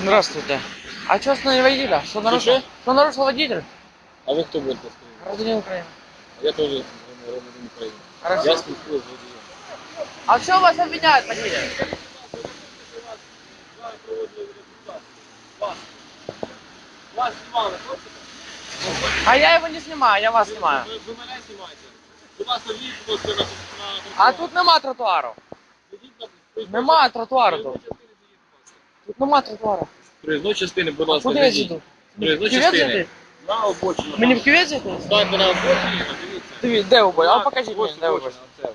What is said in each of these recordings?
Здравствуйте. А что остановили водителя? Что нарушил? Что? Что нарушил водитель? А ви хто будете скажіть? Гражданин Украины. Я теж громадянин України. Хорошо. Я з водієм. А что вас обвиняют, водитель? Вас хочете? А я его не снимаю, я вас снимаю. Ви, ви мене знімаєте. Ласка, війдіть, будь ласка, на, на А тут нема тротуару. Вийдіть на- Нема тротуару тут. частини зійдіть, будь ласка. Тут нема тротуару. Проїзної частини, будь ласка, Куди я зайдіть. Проїзної Кювет частини. зайти? На обочину. Мені в кювет зайти? Станьте на обочині, дивіться. Диві, де обой? А покажіть мені, де. А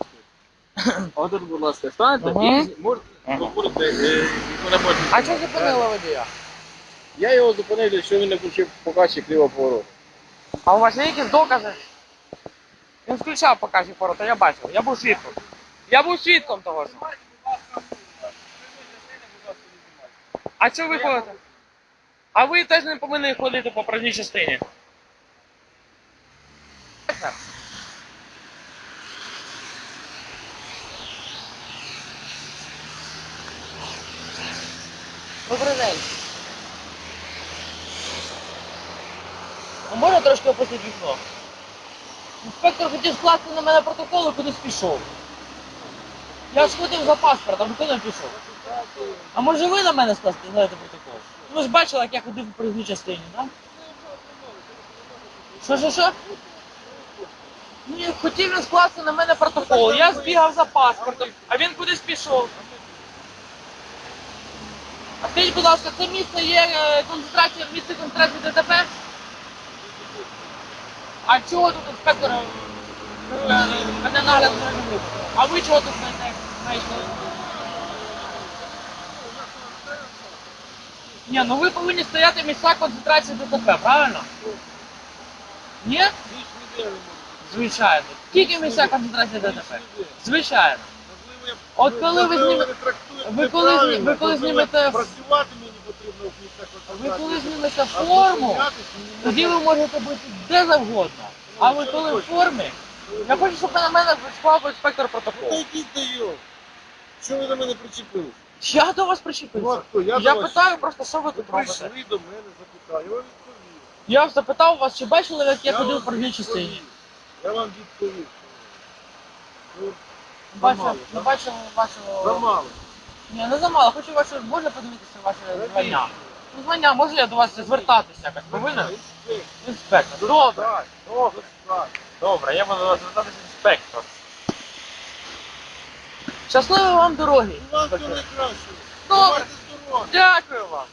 Отут, будь ласка, станьте і можете Ага. проходити, е, не. А що зупинило водія? Я його зупинив, що він не включив показчик лівого повороту. А у вас є якісь докази? Він включав показчик поворота, я бачив. Я був свідком. Я був свідком того ж. А що ви ходите? А ви теж не повинні ходити по правній частині. Добрий день. А можна трошки опустити вікно? Інспектор хотів скласти на мене протокол і кудись пішов. Я сходив за паспортом, і куди пішов? А може ви на мене скласти знаєте протокол? Ви ж бачили, як я ходив по проїзній частині, так? Що, що, що? Ні, хотів він скласти на мене протокол. Я збігав за паспортом, а він кудись пішов. А скажіть, будь ласка, це місце є е, концентрація, місце концентрації ДТП? А чого тут інспектор мене нагляд робив? А ви чого тут мене знайшли? Ні, ну ви повинні стояти в місцях концентрації ДТП, правильно? Ні? Звичайно. Тільки в місцях концентрації ДТП. Звичайно. От коли ви знімете- ви коли ви коли знімете- Працювати мені потрібно в місцях Ви коли знімете форму, тоді ви можете бути де завгодно. А ви коли в формі, я хочу, щоб на мене склав інспектор Та протокол. йдіть даю. Що ви до мене причепились? Я до вас Ну, причепився. хто? Я, Я до вас- питаю просто, що ви Ви тут робите. прийшли до мене, запитали, я вам відповів. Я запитав вас, чи бачили, як я ходив вам проїзній відповів. частині. Я вам відповів. Ну, Бачив, Замало, не так? бачив вашого... замало. Ні, не замало. Хочу ваше, можна подивитися ваше звання? Ну, звання, може я до вас звертатися якось? Повинен? Інспектор. Інспектор. Добре, Так, добре. так. Добре, я буду вас звертатися інспектор. Щасливої вам дороги. Вам інспектор. найкраще. Добре. Бувайте здорові. Дякую вам.